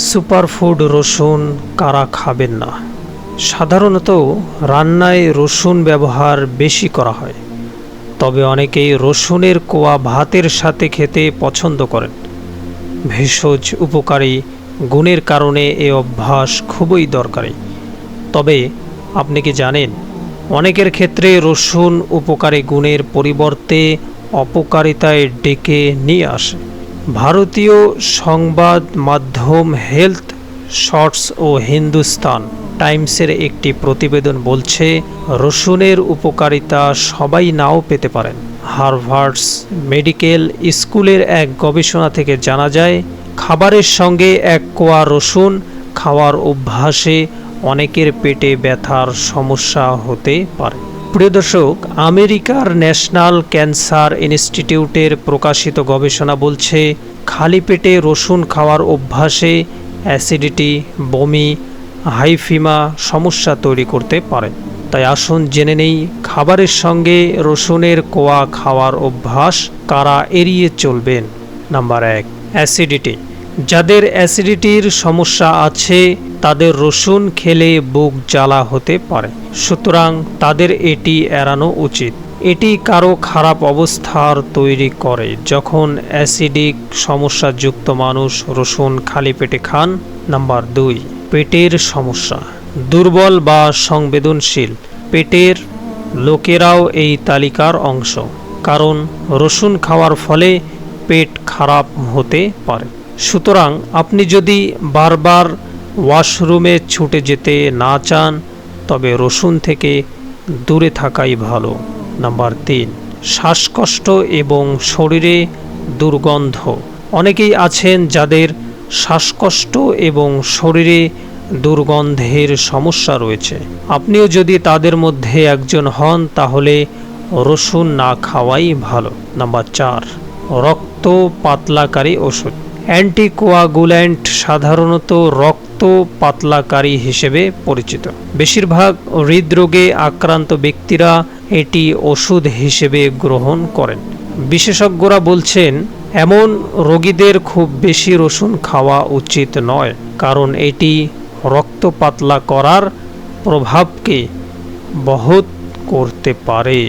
Superfood রসুন কারা খাবেন না? সাধারণত রান্নায় রসুন ব্যবহার বেশি করা হয়। তবে অনেকেই রসুনের কোয়া ভাতের সাথে খেতে পছন্দ করেন। ভেষজ উপকারী গুণের কারণে এ অভ্যাস খুবই দরকারি। তবে আপনি কি জানেন, অনেকের ক্ষেত্রে রসুন উপকারী গুণের পরিবর্তে অপকারিতায় ডেকে নিয়ে আসে। ভারতীয় সংবাদ মাধ্যম হেলথ, শর্টস ও হিন্দুস্তান টাইমসের একটি প্রতিবেদন বলছে, রসুনের উপকারিতা সবাই নাও পেতে পারেন। হার্ভার্ডস মেডিকেল স্কুলের এক গবেষণা থেকে জানা যায়, খাবারের সঙ্গে এক কোয়া রসুন খাওয়ার অভ্যাসে অনেকের পেটে ব্যথার সমস্যা হতে পারে। প্রিয় দর্শক, আমেরিকার ন্যাশনাল ক্যান্সার ইনস্টিটিউটের প্রকাশিত গবেষণা বলছে, খালি পেটে রসুন খাওয়ার অভ্যাসে অ্যাসিডিটি, বমি, হাইফিমা সমস্যা তৈরি করতে পারে। তাই আসুন জেনে নেই, খাবারের সঙ্গে রসুনের কোয়া খাওয়ার অভ্যাস কারা এড়িয়ে চলবেন? নাম্বার এক, অ্যাসিডিটি। যাদের অ্যাসিডিটির সমস্যা আছে, তাদের রসুন খেলে বুক জ্বালা হতে পারে। সুতরাং তাদের এটি এড়ানো উচিত। এটি কারও খারাপ অবস্থার তৈরি করে। যখন অ্যাসিডিক সমস্যাযুক্ত মানুষ রসুন খালি পেটে খান, নাম্বার দুই, পেটের সমস্যা। দুর্বল বা সংবেদনশীল পেটের লোকেরাও এই তালিকার অংশ। কারণ রসুন খাওয়ার ফলে পেট খারাপ হতে পারে। সুতরাং আপনি যদি বারবার ওয়াশরুমে ছুটে যেতে না চান, তবে রসুন থেকে দূরে থাকাই ভালো। নাম্বার তিন, শ্বাসকষ্ট এবং শরীরে দুর্গন্ধ। অনেকেই আছেন যাদের শ্বাসকষ্ট এবং শরীরে দুর্গন্ধের সমস্যা রয়েছে। আপনিও যদি তাদের মধ্যে একজন হন, তাহলে রসুন না খাওয়াই ভালো। নাম্বার চার, রক্ত পাতলাকারী ওষুধ। অ্যান্টিকোয়াগুল্যান্ট সাধারণত রক্ত পাতলাকারী হিসেবে পরিচিত। বেশিরভাগ হৃদরোগে আক্রান্ত ব্যক্তিরা এটি ওষুধ হিসেবে গ্রহণ করেন। বিশেষজ্ঞরা বলছেন, এমন রোগীদের খুব বেশি রসুন খাওয়া উচিত নয়, কারণ এটি রক্ত পাতলা করার প্রভাবকে বহুত করতে পারে।